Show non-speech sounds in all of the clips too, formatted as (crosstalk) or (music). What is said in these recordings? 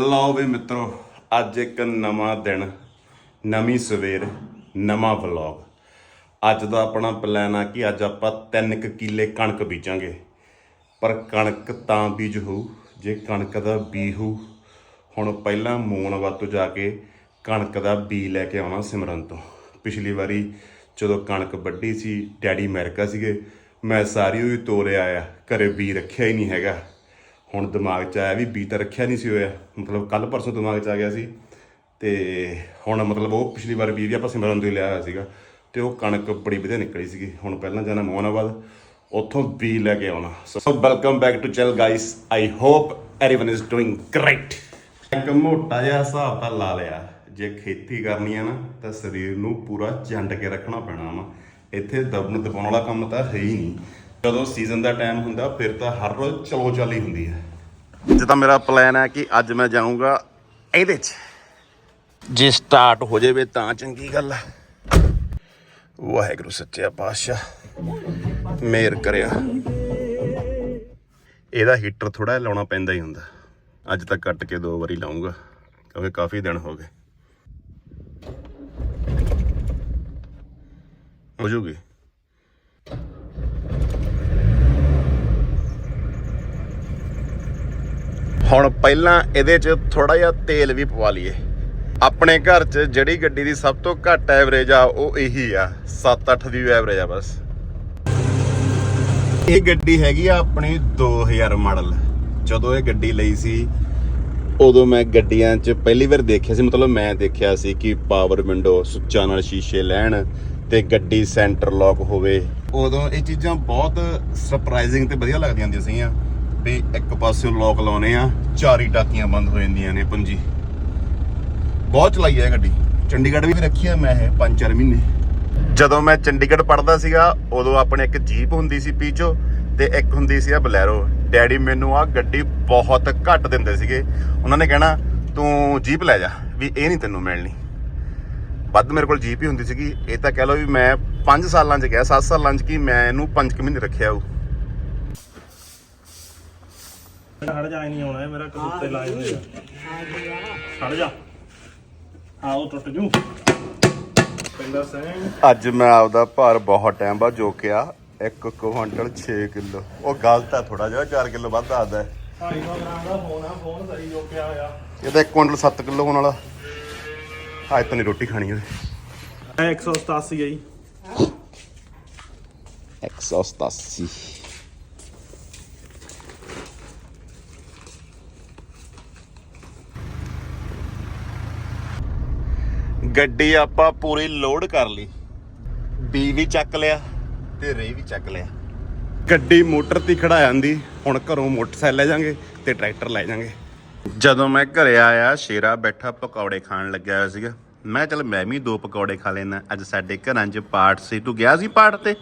ਲਓ ਵੀ ਮਿੱਤਰੋ, ਅੱਜ ਇੱਕ ਨਵਾਂ ਦਿਨ, ਨਵੀਂ ਸਵੇਰ, ਨਵਾਂ ਵਲੌਗ ਅੱਜ ਦਾ ਆਪਣਾ ਪਲਾਨ ਆ ਕਿ ਅੱਜ ਆਪਾਂ 3 ਕਿੱਲੇ ਕਣਕ ਬੀਜਾਂਗੇ। ਪਰ ਕਣਕ ਤਾਂ ਬੀਜ ਹੋਊ, ਜੇ ਕਣਕ ਦਾ ਬੀ ਹੋਊ, ਹੁਣ ਪਹਿਲਾਂ ਮੋਨਵਾ ਤੋਂ ਜਾ ਕੇ ਕਣਕ ਦਾ ਬੀ ਲੈ ਕੇ ਆਉਣਾ ਸਿਮਰਨ ਤੋਂ। ਪਿਛਲੀ ਵਾਰੀ ਜਦੋਂ ਕਣਕ ਵੱਢੀ ਸੀ, ਡੈਡੀ ਅਮਰੀਕਾ ਸੀਗੇ, ਮੈਂ ਸਾਰੀ ਹੋਈ ਤੋਰਿਆ ਆਇਆ ਘਰੇ ਬੀ ਰੱਖਿਆ ਹੀ ਨਹੀਂ ਹੈਗਾ। ਹੁਣ ਦਿਮਾਗ 'ਚ ਆਇਆ ਵੀ ਬੀ ਤਾਂ ਰੱਖਿਆ ਨਹੀਂ ਸੀ ਹੋਇਆ ਮਤਲਬ ਕੱਲ ਪਰਸੋਂ ਦਿਮਾਗ 'ਚ ਆ ਗਿਆ ਸੀ ਤੇ ਹੁਣ ਮਤਲਬ ਉਹ ਪਿਛਲੀ ਵਾਰ ਬੀ ਵੀ ਆਪਾਂ ਸਿਮਰਨ ਤੋਂ ਹੀ ਲਿਆ ਹੋਇਆ ਸੀਗਾ ਤੇ ਉਹ ਕਣਕ ਬੜੀ ਵਧੀਆ ਨਿਕਲੀ ਸੀਗੀ ਹੁਣ ਪਹਿਲਾਂ ਜਾਣਾ ਮੋਹਨਾਬਾਦ ਉੱਥੋਂ ਬੀ ਲੈ ਕੇ ਆਉਣਾ so welcome back to channel guys I hope everyone is doing great ਇੱਕ ਮੋਟਾ ਜਿਹਾ ਹਿਸਾਬ ਤਾਂ ਲਾ ਲਿਆ ਜੇ ਖੇਤੀ ਕਰਨੀ ਹੈ ਨਾ ਤਾਂ ਸਰੀਰ ਨੂੰ ਪੂਰਾ ਚੰਡ ਕੇ ਰੱਖਣਾ ਪੈਣਾ ਵਾ ਇੱਥੇ ਦਬਨ ਦਬਾਉਣ ਵਾਲਾ ਕੰਮ ਤਾਂ ਹੈ ਹੀ ਨਹੀਂ ਜਦੋਂ ਸੀਜ਼ਨ ਦਾ ਟਾਈਮ ਹੁੰਦਾ, ਫਿਰ ਤਾਂ ਹਰ ਰੋਜ਼ ਚਲੋ ਚੱਲ ਹੀ। ਹੁੰਦੀ ਹੈ ਜਿੱਦਾਂ ਮੇਰਾ ਪਲਾਨ ਹੈ ਕਿ ਅੱਜ ਮੈਂ ਜਾਊਂਗਾ ਇਹਦੇ 'ਚ। ਜੇ ਸਟਾਰਟ ਹੋ ਜਾਵੇ ਤਾਂ ਚੰਗੀ ਗੱਲ ਹੈ। ਵਾਹਿਗੁਰੂ ਸੱਚਿਆ ਪਾਤਸ਼ਾਹ ਮੇਰ ਕਰਿਆ। ਇਹਦਾ ਹੀਟਰ ਥੋੜਾ ਲਾਉਣਾ ਪੈਂਦਾ ਹੀ ਹੁੰਦਾ। ਅੱਜ ਤਾਂ ਕੱਟ ਕੇ ਦੋ ਵਾਰੀ ਲਾਉਂਗਾ ਕਿਉਂਕਿ ਕਾਫੀ ਦਿਨ ਹੋ ਗਏ। ਹੋ ਜੂਗੀ? ਹੁਣ ਪਹਿਲਾਂ ਇਹਦੇ 'ਚ ਥੋੜਾ ਜਿਹਾ ਤੇਲ ਵੀ ਪਵਾ ਲਈਏ। ਆਪਣੇ ਘਰ 'ਚ ਜਿਹੜੀ ਗੱਡੀ ਦੀ ਸਭ ਤੋਂ ਘੱਟ ਐਵਰੇਜ ਆ, ਉਹ ਇਹੀ ਆ। 7-8 ਦੀ ਐਵਰੇਜ ਆ ਬਸ। ਇਹ ਗੱਡੀ ਹੈਗੀ ਆ ਆਪਣੀ 2000 ਮਾਡਲ। ਜਦੋਂ ਇਹ ਗੱਡੀ ਲਈ ਸੀ, ਉਦੋਂ ਮੈਂ ਗੱਡੀਆਂ 'ਚ ਪਹਿਲੀ ਵਾਰ ਦੇਖਿਆ ਸੀ। ਮਤਲਬ ਮੈਂ ਦੇਖਿਆ ਸੀ ਕਿ ਪਾਵਰ ਵਿੰਡੋ ਸੁੱਚਾਂ ਨਾਲ ਸ਼ੀਸ਼ੇ ਲੈਣ ਤੇ ਗੱਡੀ ਸੈਂਟਰ ਲੌਕ ਹੋਵੇ। ਉਦੋਂ ਇਹ ਚੀਜ਼ਾਂ ਬਹੁਤ ਸਰਪ੍ਰਾਈਜ਼ਿੰਗ ਤੇ ਵਧੀਆ ਲੱਗਦੀਆਂ ਹੁੰਦੀਆਂ ਸੀਗੀਆਂ। ਵੀ ਇੱਕ ਪਾਸੇ ਲੌਕ ਲਾਉਨੇ ਆ, ਚਾਰੀ ਟਾਕੀਆਂ ਬੰਦ ਹੋ ਜਾਂਦੀਆਂ ਨੇ ਪੰਜੀ। ਬਹੁਤ ਚਲਾਈ ਹੈ ਗੱਡੀ। ਚੰਡੀਗੜ੍ਹ ਵੀ ਰੱਖੀ ਆ ਮੈਂ ਇਹ 5-4 ਮਹੀਨੇ। ਜਦੋਂ ਮੈਂ ਚੰਡੀਗੜ੍ਹ ਪੜਦਾ ਸੀਗਾ, ਉਦੋਂ ਆਪਣੇ ਇੱਕ ਜੀਪ ਹੁੰਦੀ ਸੀ ਪੀਚੋ ਤੇ ਇੱਕ ਹੁੰਦੀ ਸੀ ਆ ਬਲੈਰੋ। ਡੈਡੀ ਮੈਨੂੰ ਆ ਗੱਡੀ ਬਹੁਤ ਘੱਟ ਦਿੰਦੇ ਸੀਗੇ। ਉਹਨਾਂ ਨੇ ਕਹਿਣਾ, ਤੂੰ ਜੀਪ ਲੈ ਜਾ, ਵੀ ਇਹ ਨਹੀਂ ਤੈਨੂੰ ਮਿਲਣੀ। ਵੱਧ ਮੇਰੇ ਕੋਲ ਜੀਪ ਹੀ ਹੁੰਦੀ ਸੀਗੀ। ਇਹ ਤਾਂ ਕਹਿ ਲਓ ਵੀ ਮੈਂ 5 ਸਾਲਾਂ 'ਚ ਗਿਆ 7 ਸਾਲਾਂ 'ਚ ਕੀ ਮੈਂ ਇਹਨੂੰ 5 ਮਹੀਨੇ ਰੱਖਿਆ ਉਹ ਹਟ ਜਾ ਨਹੀਂ ਆਉਣਾ ਹੈ ਮੇਰਾ ਕਬੂਤੇ ਲਾਏ ਹੋਏ ਆ ਹਟ ਜਾ। ਹਾਂ ਉਹ ਟੁੱਟ ਜੂ। ਪਹਿਲਾ ਸੈਂ ਅੱਜ ਮੈਂ ਆਪਦਾ ਭਾਰ ਬਹੁਤ ਟਾਈਮ ਬਾਅਦ ਜੋਕਿਆ 1 ਕੁਇੰਟਲ 6 ਕਿਲੋ। ਉਹ ਗਲਤ ਆ ਥੋੜਾ ਜਿਹਾ 4 ਕਿਲੋ ਵੱਧ ਆਦਾ 250 ਗ੍ਰਾਮ ਦਾ ਫੋਨ ਆ ਫੋਨ ਸਹੀ ਜੋ ਪਿਆ ਹੋਇਆ। ਇਹਦਾ 1 ਕੁਇੰਟਲ 7 ਕਿਲੋ ਹੋਣ ਵਾਲਾ। ਅੱਜ ਤਾਂ ਨਹੀਂ ਰੋਟੀ ਖਾਣੀ ਉਹਦੇ। ਇਹ 187 ਆਈ 187 ਗੱਡੀ ਆਪਾਂ ਪੂਰੀ ਲੋਡ ਕਰ ਲਈ। ਬੀ ਵੀ ਚੱਕ ਲਿਆ ਤੇ ਰੇ ਵੀ ਚੱਕ ਲਿਆ। ਗੱਡੀ ਮੋਟਰ ਤੇ ਖੜਾ ਜਾਂਦੀ ਹੁਣ ਘਰੋਂ ਮੋਟਰਸਾਈਕਲ ਲੈ ਜਾਾਂਗੇ ਤੇ ਟਰੈਕਟਰ ਲੈ ਜਾਾਂਗੇ। ਜਦੋਂ ਮੈਂ ਘਰੇ ਆਇਆ ਸ਼ੇਰਾ ਬੈਠਾ ਪਕੌੜੇ ਖਾਣ ਲੱਗਿਆ ਹੋਇਆ ਸੀਗਾ। ਮੈਂ ਚਲ ਮੈਂ ਵੀ ਦੋ ਪਕੌੜੇ ਖਾ ਲੈਣਾ ਅੱਜ ਸਾਡੇ ਘਰਾਂ 'ਚ ਪਾਠ ਸੀ। ਤੂੰ ਗਿਆ ਸੀ ਪਾਠ ਤੇ?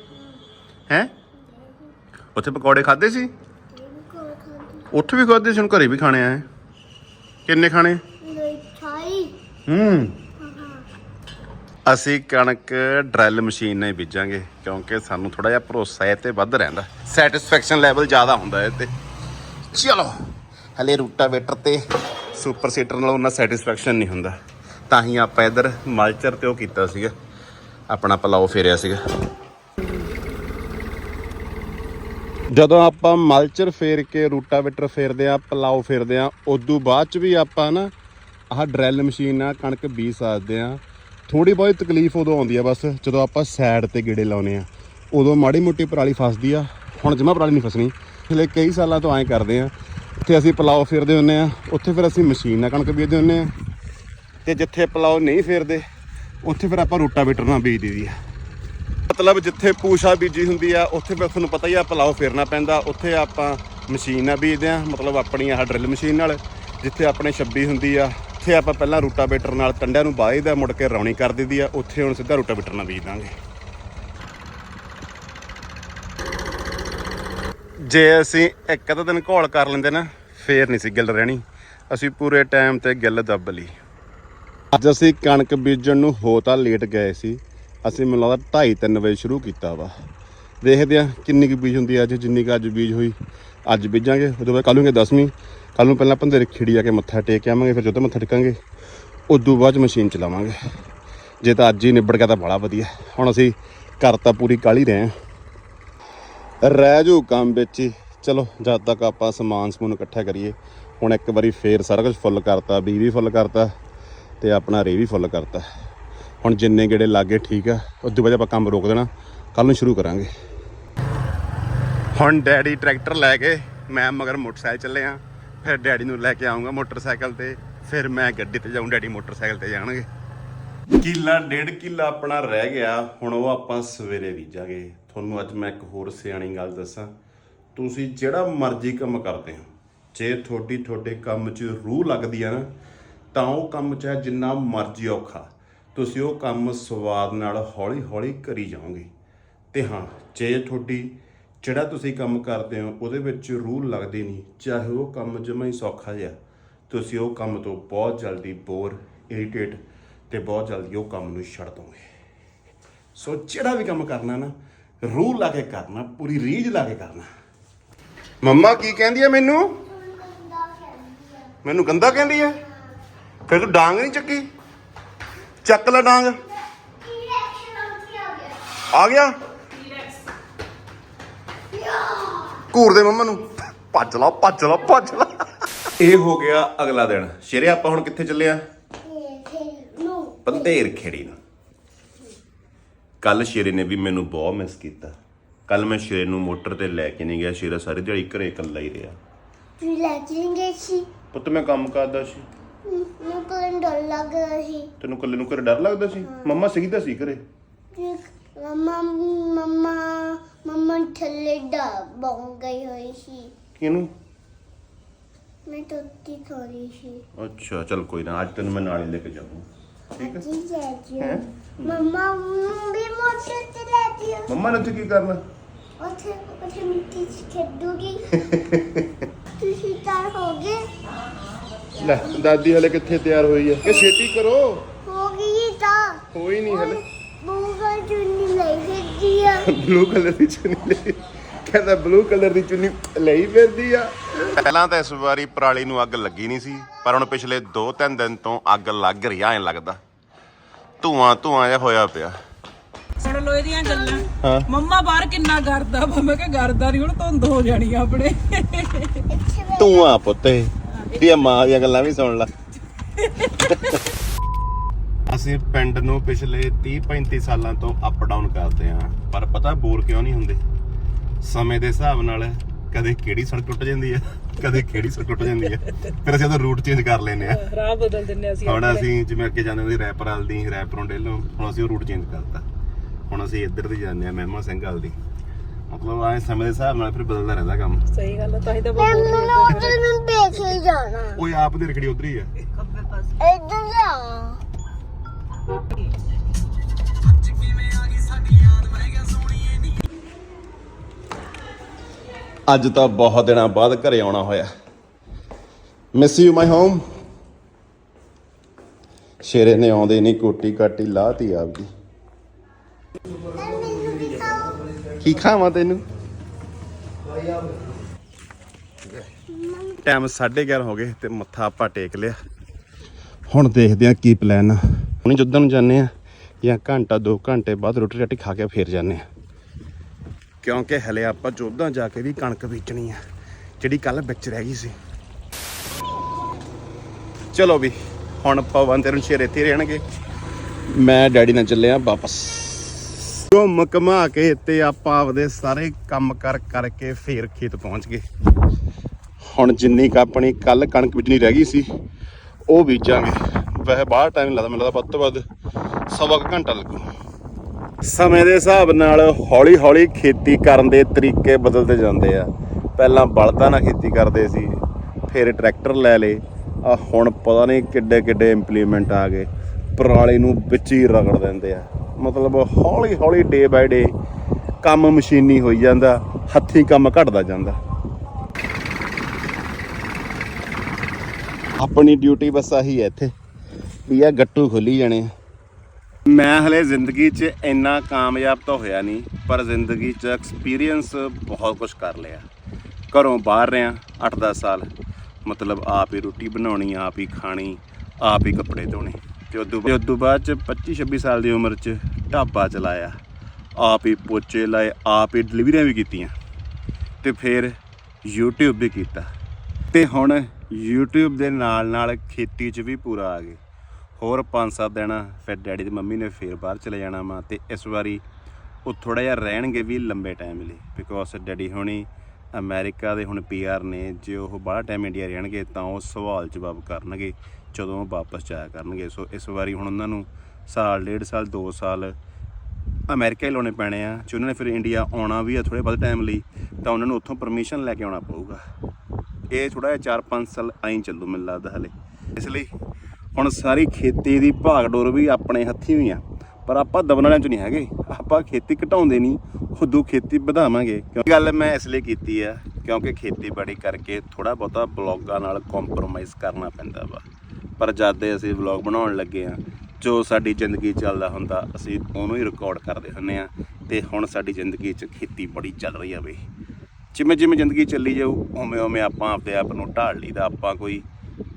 ਹੈ? ਉੱਥੇ ਪਕੌੜੇ ਖਾਦੇ ਸੀ? ਉੱਥੇ ਵੀ ਖਾਦੇ ਸੀ ਹੁਣ ਘਰੇ ਵੀ ਖਾਣੇ ਆਏ ਕਿੰਨੇ ਖਾਣੇ? ਹੂੰ। ਅਸੀਂ ਕਣਕ ਡਰੈਲ ਮਸ਼ੀਨ ਨਾਲ ਬੀਜਾਂਗੇ, ਕਿਉਂਕਿ ਸਾਨੂੰ ਥੋੜਾ ਜਿਹਾ ਭਰੋਸਾ ਹੈ ਤੇ ਵੱਧ ਰਹਿੰਦਾ। ਸੈਟੀਸਫੈਕਸ਼ਨ ਲੈਵਲ ਜ਼ਿਆਦਾ ਹੁੰਦਾ ਹੈ ਤੇ। ਚਲੋ, ਹਲੇ ਰੂਟਾਵੇਟਰ ਤੇ ਸੁਪਰ ਸੀਟਰ ਨਾਲ ਉਹਨਾਂ ਸੈਟੀਸਫੈਕਸ਼ਨ ਨਹੀਂ ਹੁੰਦਾ। ਤਾਂ ਹੀ ਆਪਾਂ ਇਧਰ ਮਲਚਰ ਤੇ ਉਹ ਕੀਤਾ ਸੀਗਾ। ਆਪਣਾ ਪਲਾਓ ਫੇਰਿਆ ਸੀਗਾ। ਜਦੋਂ ਆਪਾਂ ਮਲਚਰ ਫੇਰ ਕੇ ਰੂਟਾਵੇਟਰ ਫੇਰਦੇ ਆ ਪਲਾਓ ਫੇਰਦੇ ਆ ਉਦੋਂ ਬਾਅਦ ਚ ਵੀ ਆਪਾਂ ਨਾ ਆਹ ਡਰੈਲ ਮਸ਼ੀਨ ਨਾਲ ਕਣਕ ਬੀਜ ਸਕਦੇ ਆ ਥੋੜੀ ਬਹੁਤ ਤਕਲੀਫ ਉਦੋਂ ਆਉਂਦੀ ਆ ਬਸ, ਜਦੋਂ ਆਪਾਂ ਸਾਈਡ ਤੇ ਗੇੜੇ ਲਾਉਨੇ ਆ। ਉਦੋਂ ਮਾੜੀ ਮੋਟੀ ਪਰਾਲੀ ਫਸਦੀ ਆ, ਹੁਣ ਜਮਾ ਪਰਾਲੀ ਨਹੀਂ ਫਸਣੀ। ਪਿਛਲੇ ਕਈ ਸਾਲਾਂ ਤੋਂ ਐਂ ਕਰਦੇ ਆ ਇੱਥੇ ਅਸੀਂ ਪਲਾਓ ਫੇਰਦੇ ਹੁੰਨੇ ਆ, ਉੱਥੇ ਫਿਰ ਅਸੀਂ ਮਸ਼ੀਨ ਨਾਲ ਕਣਕ ਬੀਜਦੇ ਹੁੰਨੇ ਆ। ਤੇ ਜਿੱਥੇ ਪਲਾਓ ਨਹੀਂ ਫੇਰਦੇ, ਉੱਥੇ ਫਿਰ ਆਪਾਂ ਰੂਟਾਵੇਟਰ ਨਾਲ ਬੀਜ ਦਈਦੀ ਆ। ਮਤਲਬ ਜਿੱਥੇ ਪੂਸ਼ਾ ਬੀਜੀ ਹੁੰਦੀ ਆ, ਉੱਥੇ ਫਿਰ ਤੁਹਾਨੂੰ ਪਤਾ ਹੀ ਆ, ਪਲਾਓ ਫੇਰਨਾ ਪੈਂਦਾ, ਉੱਥੇ ਆਪਾਂ ਮਸ਼ੀਨ ਨਾਲ ਬੀਜਦੇ ਆ, ਮਤਲਬ ਆਪਣੀ ਆਹ ਡਰਿਲ ਮਸ਼ੀਨ ਨਾਲ, ਜਿੱਥੇ ਆਪਣੇ 26 ਹੁੰਦੀ ਆ ਉੱਥੇ ਆਪਾਂ ਪਹਿਲਾਂ ਰੂਟਾਵੇਟਰ ਨਾਲ ਕੰਡਿਆਂ ਨੂੰ ਬਾਈਦਾ ਮੁੜ ਕੇ ਰੌਣੀ ਕਰ ਦਿੰਦੀ ਆ, ਉੱਥੇ ਹੁਣ ਸਿੱਧਾ ਰੂਟਾਵੇਟਰ ਨਾਲ ਬੀਜ ਦਾਂਗੇ। ਜੇ ਅਸੀਂ ਇੱਕ ਅੱਧਾ ਦਿਨ ਘੋਲ ਕਰ ਲੈਂਦੇ ਨਾ, ਫੇਰ ਨਹੀਂ ਸੀ ਗਿੱਲ ਰਹਿਣੀ। ਅਸੀਂ ਪੂਰੇ ਟਾਈਮ ਤੇ ਗਿੱਲ ਦੱਬ ਲਈ। ਅੱਜ ਅਸੀਂ ਕਣਕ ਬੀਜਣ ਨੂੰ ਹੋ ਤਾਂ ਲੇਟ ਗਏ ਸੀ, ਅਸੀਂ ਮੈਨੂੰ ਲੱਗਦਾ 2:30 3 ਵਜੇ ਸ਼ੁਰੂ ਕੀਤਾ ਵਾ। ਦੇਖਦੇ ਆ ਕਿੰਨੀ ਕੁ ਬੀਜ ਹੁੰਦੀ ਅੱਜ, ਜਿੰਨੀ ਕੁ ਅੱਜ ਬੀਜ ਹੋਈ, ਅੱਜ ਬੀਜਾਂਗੇ, ਉਹਦੇ ਬਾਅਦ ਕੱਲੂਗੇ ਨੂੰ 10ਵੀਂ ਕੱਲ ਨੂੰ ਪਹਿਲਾਂ ਆਪਾਂ ਦੇ ਖੇੜੀ ਜਾ ਕੇ ਮੱਥਾ ਟੇਕ ਕੇ ਆਵਾਂਗੇ, ਫਿਰ ਜਦੋਂ ਮੱਥਾ ਟੇਕਾਂਗੇ, ਉਦੋਂ ਬਾਅਦ 'ਚ ਮਸ਼ੀਨ ਚਲਾਵਾਂਗੇ। ਜੇ ਤਾਂ ਅੱਜ ਹੀ ਨਿਬੜ ਗਿਆ ਤਾਂ ਬੜਾ ਵਧੀਆ। ਹੁਣ ਅਸੀਂ ਘਰ ਤਾਂ ਪੂਰੀ ਕਾਲੀ ਰਹੇ ਹਾਂ। ਰਹਿ ਜੂ ਕੰਮ ਵਿੱਚ ਹੀ। ਚਲੋ, ਜਦ ਤੱਕ ਆਪਾਂ ਸਮਾਨ ਸਮੂਨ ਇਕੱਠਾ ਕਰੀਏ, ਹੁਣ ਇੱਕ ਵਾਰੀ ਫੇਰ ਸਾਰਾ ਕੁਝ ਫੁੱਲ ਕਰਤਾ ਬੀ ਵੀ ਫੁੱਲ ਕਰਤਾ ਤੇ ਆਪਣਾ ਰੇ ਵੀ ਫੁੱਲ ਕਰਤਾ। ਹੁਣ ਜਿੰਨੇ ਗੇੜੇ ਲੱਗੇ ਠੀਕ ਆ, ਉਦੋਂ ਬਾਅਦ ਆਪਾਂ ਕੰਮ ਰੋਕ ਦੇਣਾ। ਕੱਲ ਨੂੰ ਸ਼ੁਰੂ ਕਰਾਂਗੇ। ਹੁਣ ਡੈਡੀ ਟਰੈਕਟਰ ਲੈ ਕੇ ਮੈਂ ਮਗਰ ਮੋਟਰਸਾਈਕਲ ਚੱਲੇ ਆ। ਫਿਰ ਡੈਡੀ ਨੂੰ ਲੈ ਕੇ ਆਉਂਗਾ ਮੋਟਰਸਾਈਕਲ ਤੇ, ਫਿਰ ਮੈਂ ਗੱਡੀ ਤੇ ਜਾਊਂ, ਡੈਡੀ ਮੋਟਰਸਾਈਕਲ ਤੇ ਜਾਣਗੇ। ਕਿੱਲਾ, ਡੇਢ ਕਿੱਲਾ ਆਪਣਾ ਰਹਿ ਗਿਆ, ਹੁਣ ਉਹ ਆਪਾਂ ਸਵੇਰੇ ਬੀਜਾਂਗੇ। ਤੁਹਾਨੂੰ ਅੱਜ ਮੈਂ ਇੱਕ ਹੋਰ ਸਿਆਣੀ ਗੱਲ ਦੱਸਾਂ। ਤੁਸੀਂ ਜਿਹੜਾ ਮਰਜ਼ੀ ਕੰਮ ਕਰਦੇ ਹੋ, ਜੇ ਤੁਹਾਡੀ, ਤੁਹਾਡੇ ਕੰਮ 'ਚ ਰੂਹ ਲੱਗਦੀ ਆ ਨਾ, ਤਾਂ ਉਹ ਕੰਮ ਚਾਹੇ ਜਿੰਨਾ ਮਰਜ਼ੀ ਔਖਾ। ਤੁਸੀਂ ਉਹ ਕੰਮ ਸਵਾਦ ਨਾਲ ਹੌਲੀ-ਹੌਲੀ ਕਰੀ ਜਾਓਗੇ। ਤੇ ਹਾਂ, ਜੇ ਤੁਹਾਡੀ ਜਿਹੜਾ ਤੁਸੀਂ ਕੰਮ ਕਰਦੇ ਹੋ ਉਹਦੇ ਵਿੱਚ ਰੂਹ ਲੱਗਦੀ ਨਹੀਂ ਚਾਹੇ ਉਹ ਕੰਮ ਜਮਾ ਹੀ ਸੌਖਾ ਜਿਹਾ। ਤੁਸੀਂ ਉਹ ਕੰਮ ਤੋਂ ਬਹੁਤ ਜਲਦੀ ਬੋਰ ਇਰੀਟੇਟ ਤੇ ਬਹੁਤ ਜਲਦੀ ਉਹ ਕੰਮ ਨੂੰ ਛੱਡ ਦੋਗੇ। ਸੋ ਜਿਹੜਾ ਵੀ ਕੰਮ ਕਰਨਾ ਨਾ ਰੂਹ ਲਾ ਕੇ ਕਰਨਾ ਪੂਰੀ ਰੀਝ ਲਾ ਕੇ ਕਰਨਾ। ਮੰਮਾ ਕੀ ਕਹਿੰਦੀ ਹੈ ਮੈਨੂੰ? ਮੈਨੂੰ ਗੰਦਾ ਕਹਿੰਦੀ ਹੈ ਫਿਰ ਤੂੰ ਡਾਂਗ ਨਹੀਂ ਚੱਕੀ? ਚੱਕ ਲੈ ਡਾਂਗ। ਆ ਗਿਆ? ਘੂਰ ਦੇ ਮੰਮਾ ਨੂੰ। ਭੱਜ ਲਾ ਭੱਜ ਲਾ ਭੱਜ ਲਾ। ਇਹ ਹੋ ਗਿਆ ਅਗਲਾ ਦਿਨ। ਸ਼ੇਰੇ ਆਪਾਂ ਹੁਣ ਕਿੱਥੇ ਚੱਲੇ ਆ? ਪੰਧੇਰ ਖੇੜੀ ਨੂੰ। ਕੱਲ ਸ਼ੇਰੇ ਨੇ ਵੀ ਮੈਨੂੰ ਬਹੁਤ ਮਿਸ ਕੀਤਾ। ਕੱਲ ਮੈਂ ਸ਼ੇਰੇ ਨੂੰ ਮੋਟਰ ਤੇ ਲੈ ਕੇ ਨਹੀਂ ਗਿਆ। ਸ਼ੇਰਾ ਸਾਰੀ ਦਿਹਾੜੀ ਘਰੇ ਇਕੱਲਾ ਹੀ ਰਿਹਾ। ਰਿਲੈਕਸਿੰਗ ਸੀ? ਪੁੱਤ ਮੈਂ ਕੰਮ ਕਰਦਾ ਸੀ। ਮੈਨੂੰ ਕੋਈ ਡਰ ਲੱਗ ਰਿਹਾ ਸੀ। ਤੈਨੂੰ ਇਕੱਲੇ ਨੂੰ ਘਰੇ ਡਰ ਲੱਗਦਾ ਸੀ? ਮੰਮਾ ਸਹੀ ਤਾਂ ਸੀ ਘਰੇ। ਮਮਾ ਥੱਲੇ ਦਾ ਬੌਂ ਗਈ ਹੋਈ ਸੀ। ਕਿਹਨੂੰ? ਮੈਂ ਟੁੱਟੀ ਥੋੜੀ ਸੀ। ਅੱਛਾ ਚਲ ਕੋਈ ਨਾ ਅੱਜ ਤੈਨੂੰ ਮੈਂ ਨਾਲੇ ਲੈ ਕੇ ਜਾਊਂ ਠੀਕ ਹੈ? ਜੀ ਜੀ ਹੈਂ? ਮਮਾ ਵੀ ਮੋਟਰ ਤੇ ਲੈ ਦਿਓ ਮੰਮਾ ਨੇ ਉੱਥੇ ਕੀ ਕਰਨਾ? ਉੱਥੇ ਉੱਥੇ ਮਿੱਟੀ ਚ ਖੇਡੂਗੀ। (laughs) ਤੁਸੀਂ ਤਿਆਰ ਹੋ ਗਏ। ਲੈ ਦਾਦੀ ਹਲੇ ਕਿੱਥੇ ਤਿਆਰ ਹੋਈ ਹੈ ਕਿ ਛੇਤੀ ਕਰੋ। ਹੋ ਗਈ ਤਾਂ। ਹੋਈ ਨਹੀਂ ਹਲੇ। ਬੂਗਾ ਚੁੰਨੀ ਲਈ ਫਿਰਦੀ ਆ? ਬਲੂ ਕਲਰ ਦੀ ਚੁੰਨੀ ਲਈ। ਕਹਿੰਦਾ ਬਲੂ ਕਲਰ ਦੀ ਚੁੰਨੀ ਲਈ ਫਿਰਦੀ ਆ। ਪਹਿਲਾਂ ਤਾਂ ਇਸ ਵਾਰੀ ਪਰਾਲੀ ਨੂੰ ਅੱਗ ਲੱਗੀ ਨਹੀਂ ਸੀ ਪਰ ਹੁਣ ਪਿਛਲੇ 2-3 ਦਿਨ ਤੋਂ ਅੱਗ ਲੱਗ ਰਹੀ ਆ ਐਂ ਲੱਗਦਾ। ਧੂਆਂ ਧੂਆਂ ਜਿਹਾ ਹੋਇਆ ਪਿਆ। ਸੁਣ ਲੋ ਇਹਦੀਆਂ ਗੱਲਾਂ। ਹਾਂ। ਮੰਮਾ ਬਾਹਰ ਕਿੰਨਾ ਕਰਦਾ ਵਾ ਮੈਂ ਕਿਹਾ ਕਰਦਾ ਨਹੀਂ ਹੁਣ ਧੁੰਦ ਹੋ ਜਾਣੀ ਆ ਆਪਣੇ। ਧੂਆਂ ਪੁੱਤੇ ਇਹਦੀਆਂ ਮਾਂ ਦੀਆਂ ਗੱਲਾਂ ਵੀ ਸੁਣ ਲੈ। ਅਸੀਂ ਪਿੰਡ ਨੂੰ ਪਿਛਲੇ 30-35 ਸਾਲਾਂ ਤੋਂ ਅਪ ਡਾਊਨ ਕਰਦੇ ਆਂ ਪਰ ਪਤਾ ਬੋਰ ਕਿਉਂ ਨਹੀਂ ਹੁੰਦੇ? ਸਮੇਂ ਦੇ ਹਿਸਾਬ ਨਾਲ ਕਦੇ ਕਿਹੜੀ ਸੜਕ ਟੁੱਟ ਜਾਂਦੀ ਹੈ ਕਦੇ ਕਿਹੜੀ ਸੜਕ ਟੁੱਟ ਜਾਂਦੀ ਹੈ ਫਿਰ ਅਸੀਂ ਉਹਦਾ ਰੂਟ ਚੇਂਜ ਕਰ ਲੈਨੇ ਆ ਰਾਹ ਬਦਲ ਦਿੰਨੇ ਅਸੀਂ ਹੁਣ ਅਸੀਂ ਜਿਵੇਂ ਅੱਗੇ ਜਾਂਦੇ ਹੁੰਦੇ ਰੈਪਰਲ ਦੀ ਰੈਪਰੋਂ ਡੇਲੋਂ ਹੁਣ ਅਸੀਂ ਉਹ ਰੂਟ ਚੇਂਜ ਕਰਤਾ। ਹੁਣ ਅਸੀਂ ਇੱਧਰ ਦੀ ਜਾਂਦੇ ਆ ਮਹਿਮਾ ਸਿੰਘ ਵਾਲ ਦੀ। ਮਤਲਬ ਆਏ ਸਮੇਂ ਦੇ ਹਿਸਾਬ ਨਾਲ ਫਿਰ ਬਦਲਦਾ ਰਹਿੰਦਾ ਕੰਮ। ਸਹੀ ਗੱਲ ਆ ਤਾਂ ਹੀ ਤਾਂ ਮੈਂ ਬਹੁਤ ਮੈਨੂੰ ਉਧਰ ਨੂੰ ਦੇਖ ਹੀ ਜਾਣਾ। ਓਏ ਆਪ ਦੀ ਰਖੜੀ ਉਧਰ ਹੀ ਆ। ਇੱਧਰ ਜਾ। ਅੱਜ ਤਾਂ ਬਹੁਤ ਦਿਨਾਂ ਬਾਅਦ ਘਰੇ ਆਉਣਾ ਹੋਇਆ। ਮਿਸ ਯੂ ਮਾਈ ਹੋਮ ਸ਼ੇਰੇ ਨੇ ਆਉਂਦੇ ਨਹੀਂ ਕੋਟੀ ਕਾਟੀ ਲਾਤੀ ਆਪਦੀ। ਕੀ ਖਾਵਾਂ ਤੈਨੂੰ? ਟਾਈਮ 11:30 ਹੋ ਗਏ ਤੇ ਮੱਥਾ ਆਪਾਂ ਟੇਕ ਲਿਆ। ਹੁਣ ਦੇਖਦੇ ਆ ਕੀ ਪਲਾਨ ਆ। ਹੁਣ ਜੁੱਦਾਂ ਨੂੰ ਜਾਂਦੇ ਆ ਜਾਂ ਘੰਟਾ 2 ਘੰਟੇ ਬਾਅਦ ਰੋਟੀ ਰਾਟੀ ਖਾ ਕੇ ਫੇਰ ਜਾਂਦੇ ਆ ਕਿਉਂਕਿ ਹਲੇ ਆਪਾਂ ਜੋਧਾਂ ਜਾ ਕੇ ਵੀ ਕਣਕ ਵੇਚਣੀ ਆ, ਜਿਹੜੀ ਕੱਲ ਵਿੱਚ ਰਹਿ ਗਈ ਸੀ। ਚਲੋ ਵੀ, ਹੁਣ ਪਵਨ ਤੇ ਰਣਸ਼ੇਰ ਇੱਥੇ ਰਹਿਣਗੇ। ਮੈਂ ਡੈਡੀ ਨਾਲ ਚੱਲਿਆ ਵਾਪਸ। ਘੁੰਮ ਘਮਾ ਕੇ ਤੇ ਆਪਾਂ ਆਪਦੇ ਸਾਰੇ ਕੰਮ ਕਰ ਕਰਕੇ ਫੇਰ ਖੇਤ ਪਹੁੰਚ ਗਏ। ਹੁਣ ਜਿੰਨੀ ਕ ਆਪਣੀ ਕੱਲ ਕਣਕ ਬੀਜਣੀ ਰਹਿ ਗਈ ਸੀ, ਉਹ ਬੀਜਾਂਗੇ। ਵੈਸੇ ਬਾਹਰ ਟਾਈਮ ਲੱਗਦਾ, ਮੈਨੂੰ ਲੱਗਦਾ ਵੱਧ ਤੋਂ ਵੱਧ ਸਵਾ ਕੁ ਘੰਟਾ ਲੱਗੂ। ਸਮੇਂ ਦੇ ਹਿਸਾਬ ਨਾਲ ਹੌਲੀ ਹੌਲੀ ਖੇਤੀ ਕਰਨ ਦੇ ਤਰੀਕੇ ਬਦਲਦੇ ਜਾਂਦੇ ਆ। ਪਹਿਲਾਂ ਬਲਦਾਂ ਨਾਲ ਖੇਤੀ ਕਰਦੇ ਸੀ, ਫਿਰ ਟਰੈਕਟਰ ਲੈ ਲਏ। ਆ ਹੁਣ ਪਤਾ ਨਹੀਂ ਕਿੱਡੇ ਕਿੱਡੇ ਇੰਪਲੀਮੈਂਟ ਆ ਗਏ। ਪਰਾਲੀ ਨੂੰ ਵਿੱਚ ਹੀ ਰਗੜ ਦਿੰਦੇ ਆ। ਮਤਲਬ ਹੌਲੀ ਹੌਲੀ ਡੇ ਬਾਈ ਡੇ ਕੰਮ ਮਸ਼ੀਨੀ ਹੋਈ ਜਾਂਦਾ, ਹੱਥੀਂ ਕੰਮ ਘਟਦਾ ਜਾਂਦਾ। ਆਪਣੀ ਡਿਊਟੀ ਬਸ ਆਹੀ ਹੈ ਇੱਥੇ। ਵੀ ਆ, ਗੱਟੂ ਖੁੱਲੀ ਜਾਣੇ ਮੈਂ ਹਲੇ ਜ਼ਿੰਦਗੀ 'ਚ ਇੰਨਾ ਕਾਮਯਾਬ ਤਾਂ ਹੋਇਆ ਨਹੀਂ, ਪਰ ਜ਼ਿੰਦਗੀ 'ਚ ਐਕਸਪੀਰੀਅੰਸ ਬਹੁਤ ਕੁਝ ਕਰ ਲਿਆ। ਘਰੋਂ ਬਾਹਰ ਰਿਆਂ 8-10 ਸਾਲ। ਮਤਲਬ ਆਪ ਹੀ ਰੋਟੀ ਬਣਾਉਣੀ, ਆਪ ਹੀ ਖਾਣੀ, ਆਪ ਹੀ ਕੱਪੜੇ ਧੋਣੇ। ਤੇ ਉਦੋਂ ਤੇ ਉਦੋਂ ਬਾਅਦ ਚ 25 26 ਸਾਲ ਦੀ ਉਮਰ ਚ ਢਾਬਾ ਚਲਾਇਆ। ਆਪ ਹੀ ਪੋਚੇ ਲਾਏ, ਆਪ ਹੀ ਡਿਲੀਵਰੀਆਂ ਵੀ ਕੀਤੀਆਂ। ਤੇ ਫਿਰ YouTube ਵੀ ਕੀਤਾ। ਤੇ ਹੁਣ YouTube ਦੇ ਨਾਲ ਨਾਲ ਖੇਤੀ 'ਚ ਵੀ ਪੂਰਾ ਆ ਗਏ। ਹੋਰ 5-7 ਦਿਨ ਫਿਰ ਡੈਡੀ ਤੇ ਮੰਮੀ ਨੇ ਫੇਰ ਬਾਹਰ ਚਲੇ ਜਾਣਾ ਵਾ ਤੇ ਇਸ ਵਾਰੀ ਉਹ ਥੋੜਾ ਜਿਹਾ ਰਹਿਣਗੇ ਵੀ ਲੰਬੇ ਟਾਈਮ ਲਈ ਬਿਕੋਜ਼ ਡੈਡੀ ਹੋਣੀ ਅਮਰੀਕਾ ਦੇ ਹੁਣ ਪੀਆਰ ਨੇ, ਜੇ ਉਹ ਬਾਹਲਾ ਟਾਈਮ ਇੰਡੀਆ ਰਹਿਣਗੇ ਤਾਂ ਉਹ ਸਵਾਲ ਜਵਾਬ ਕਰਨਗੇ ਜਦੋਂ ਉਹ ਵਾਪਸ ਜਾਇਆ ਕਰਨਗੇ। ਸੋ ਇਸ ਵਾਰੀ ਹੁਣ ਉਹਨਾਂ ਨੂੰ ਸਾਲ, ਡੇਢ ਸਾਲ 2 ਸਾਲ ਅਮਰੀਕਾ ਹੀ ਲਾਉਣੇ ਪੈਣੇ ਆ। ਜੇ ਉਹਨਾਂ ਨੇ ਫਿਰ ਇੰਡੀਆ ਆਉਣਾ ਵੀ ਆ ਥੋੜੇ ਬਹੁਤ ਟਾਈਮ ਲਈ, ਤਾਂ ਉਹਨਾਂ ਨੂੰ ਉੱਥੋਂ ਪਰਮਿਸ਼ਨ ਲੈ ਕੇ ਆਉਣਾ ਪਊਗਾ। ਇਹ ਥੋੜਾ ਜਿਹਾ 4-5 ਸਾਲ ਐਂ ਚੱਲੂ ਮੈਨੂੰ ਲੱਗਦਾ ਹਲੇ। ਇਸ ਲਈ ਹੁਣ ਸਾਰੀ ਖੇਤੀ ਦੀ ਭਾਗਡੋਰ ਵੀ ਆਪਣੇ ਹੱਥੀਂ ਹੋਈ ਆ। ਪਰ ਆਪਾਂ ਦਬਣ ਵਾਲਿਆਂ ਚ ਨਹੀਂ ਹੈਗੇ। ਆਪਾਂ ਖੇਤੀ ਘਟਾਉਂਦੇ ਨਹੀਂ ਖੁਦੂ ਖੇਤੀ ਵਧਾਵਾਂਗੇ। ਕਿਉਂਕਿ ਗੱਲ ਮੈਂ ਇਸ ਲਈ ਕੀਤੀ ਆ, ਕਿਉਂਕਿ ਖੇਤੀਬਾੜੀ ਕਰਕੇ ਥੋੜਾ ਬਹੁਤਾ ਬਲੌਗਾਂ ਨਾਲ ਕੰਪਰੋਮਾਈਜ਼ ਕਰਨਾ ਪੈਂਦਾ ਵਾ। ਪਰ ਜਦ ਅਸੀਂ ਵਲੌਗ ਬਣਾਉਣ ਲੱਗੇ ਆ, ਜੋ ਸਾਡੀ ਜ਼ਿੰਦਗੀ ਚੱਲਦਾ ਹੁੰਦਾ, ਅਸੀਂ ਉਹਨੂੰ ਹੀ ਰਿਕਾਰਡ ਕਰਦੇ ਹੁੰਨੇ ਆ। ਤੇ ਹੁਣ ਸਾਡੀ ਜ਼ਿੰਦਗੀ 'ਚ ਖੇਤੀਬਾੜੀ ਚੱਲ ਰਹੀ ਆ ਬਈ। ਜਿਵੇਂ ਜਿਵੇਂ ਜ਼ਿੰਦਗੀ ਚੱਲੀ ਜਾਊ, ਉਵੇਂ ਉਵੇਂ ਆਪਾਂ ਆਪਦੇ ਆਪ ਨੂੰ ਢਾਲ ਲਈਦਾ। ਆਪਾਂ ਕੋਈ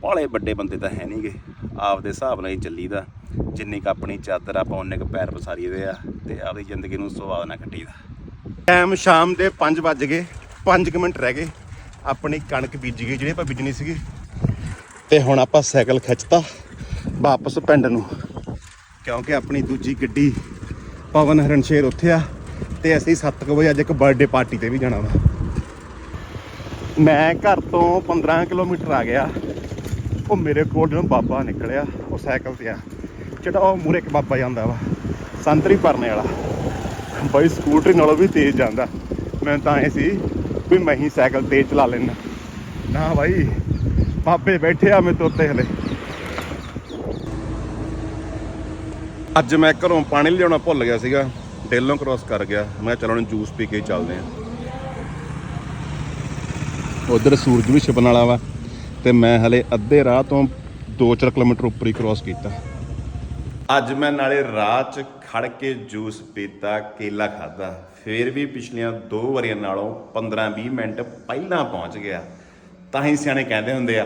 ਬਾਹਲੇ ਵੱਡੇ ਬੰਦੇ ਤਾਂ ਹੈ ਨਹੀਂਗੇ ਆਪਦੇ ਹਿਸਾਬ ਨਾਲ ਹੀ ਚੱਲੀਦਾ। ਜਿੰਨੀ ਕੁ ਆਪਣੀ ਚਾਦਰ ਆਪਾਂ ਉਹਨੇ ਕੁ ਪੈਰ ਪਸਾਰੀਦੇ ਆ ਤੇ ਆਪਦੀ ਜ਼ਿੰਦਗੀ ਨੂੰ ਸਵਾਦ ਨਾਲ ਕੱਟੀਦਾ। ਟਾਈਮ ਸ਼ਾਮ ਦੇ 5 ਵੱਜ ਗਏ 5 ਮਿੰਟ ਰਹਿ ਗਏ। ਆਪਣੀ ਕਣਕ ਬੀਜੀ ਗਈ ਜਿਹੜੀ ਆਪਾਂ ਬੀਜਣੀ ਸੀਗੀ। ਤੇ ਹੁਣ ਆਪਾਂ ਸਾਈਕਲ ਖਿੱਚਤਾ ਵਾਪਸ ਪਿੰਡ ਨੂੰ। ਕਿਉਂਕਿ ਆਪਣੀ ਦੂਜੀ ਗੱਡੀ ਪਵਨ ਹਰਨਸ਼ੇਰ ਉੱਥੇ ਆ ਤੇ ਅਸੀਂ 7 ਵਜੇ ਅੱਜ ਇੱਕ ਬਰਥਡੇ ਪਾਰਟੀ ਤੇ ਵੀ ਜਾਣਾ ਵਾ। ਮੈਂ ਘਰ ਤੋਂ 15 ਕਿਲੋਮੀਟਰ ਆ ਗਿਆ। ਉਹ ਮੇਰੇ ਕੋਲ ਜਦੋਂ ਬਾਬਾ ਨਿਕਲਿਆ, ਉਹ ਸਾਈਕਲ ਤੇ ਆ। ਜਿਹੜਾ ਉਹ ਮੂਰੇ ਇੱਕ ਬਾਬਾ ਜਾਂਦਾ ਵਾ, ਸੰਤਰੀ ਭਰਨੇ ਵਾਲਾ। ਬਾਈ ਸਕੂਟਰੀ ਨਾਲੋਂ ਵੀ ਤੇਜ਼ ਜਾਂਦਾ। ਮੈਂ ਤਾਂ ਐ ਸੀ ਵੀ ਮੈਂ ਹੀ ਸਾਈਕਲ ਤੇਜ਼ ਚਲਾ ਲੈਣਾ ਨਾ ਬਾਈ, ਬਾਬੇ ਬੈਠੇ ਆ ਮੈਂ ਤੋਤੇ ਹਲੇ। ਅੱਜ ਮੈਂ ਘਰੋਂ ਪਾਣੀ ਲਿਆਉਣਾ ਭੁੱਲ ਗਿਆ ਸੀਗਾ ਡੇਲੋਂ ਕ੍ਰੋਸ ਕਰ ਗਿਆ। ਮੈਂ ਚਲੋ ਹੁਣ ਜੂਸ ਪੀ ਕੇ ਹੀ ਚੱਲਦੇ ਆ। ਉਧਰ ਸੂਰਜ ਵੀ ਛਿਪਣ ਵਾਲਾ ਵਾ। ਤੇ ਮੈਂ ਹਲੇ ਅੱਧੇ ਰਾਹ ਤੋਂ 2-4 ਕਿਲੋਮੀਟਰ ਉੱਪਰ ਹੀ ਕ੍ਰੋਸ ਕੀਤਾ। ਅੱਜ ਮੈਂ ਨਾਲੇ ਰਾਹ 'ਚ ਖੜ ਕੇ ਜੂਸ ਪੀਤਾ, ਕੇਲਾ ਖਾਦਾ ਫੇਰ ਵੀ ਪਿਛਲੀਆਂ ਦੋ ਵਾਰੀਆਂ ਨਾਲੋਂ 15-20 ਮਿੰਟ ਪਹਿਲਾਂ ਪਹੁੰਚ ਗਿਆ। ਤਾਂ ਹੀ ਸਿਆਣੇ ਕਹਿੰਦੇ ਹੁੰਦੇ ਆ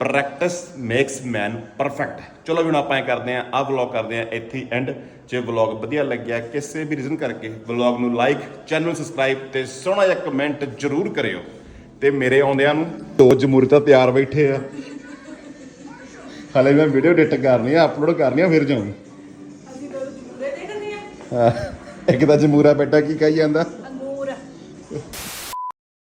ਪ੍ਰੈਕਟਿਸ ਮੇਕਸ ਮੈਨ ਪਰਫੈਕਟ ਚਲੋ ਵੀ ਹੁਣ ਆਪਾਂ ਇਹ ਕਰਦੇ ਆ ਆਹ ਵਲੌਗ ਕਰਦੇ ਆ ਇੱਥੇ ਐਂਡ ਜੇ ਵਲੌਗ ਵਧੀਆ ਲੱਗਿਆ ਕਿਸੇ ਵੀ ਰੀਜ਼ਨ ਕਰਕੇ ਵਲੌਗ ਨੂੰ ਲਾਈਕ ਚੈਨਲ ਨੂੰ ਸਬਸਕ੍ਰਾਈਬ ਤੇ ਸੋਹਣਾ ਜਿਹਾ ਕਮੈਂਟ ਜ਼ਰੂਰ ਕਰਿਓ। ਤੇ ਮੇਰੇ ਆਉਂਦਿਆਂ ਨੂੰ ਦੋ ਜਮੂਰੀ ਤਾਂ ਤਿਆਰ ਬੈਠੇ ਆ। ਹਲੇ ਮੈਂ ਵੀਡੀਓ ਐਡਿਟ ਕਰਨੀ ਆ ਅਪਲੋਡ ਕਰਨੀ ਆ ਫਿਰ ਜਾਊਂ ਅਸੀਂ ਦੋ ਜੂਰੇ ਦੇਖਦੇ ਆ। ਇੱਕ ਤਾਂ ਜਮੂਰਾ ਬੇਟਾ ਕੀ ਕਹੀ ਜਾਂਦਾ? ਅੰਗੂਰ।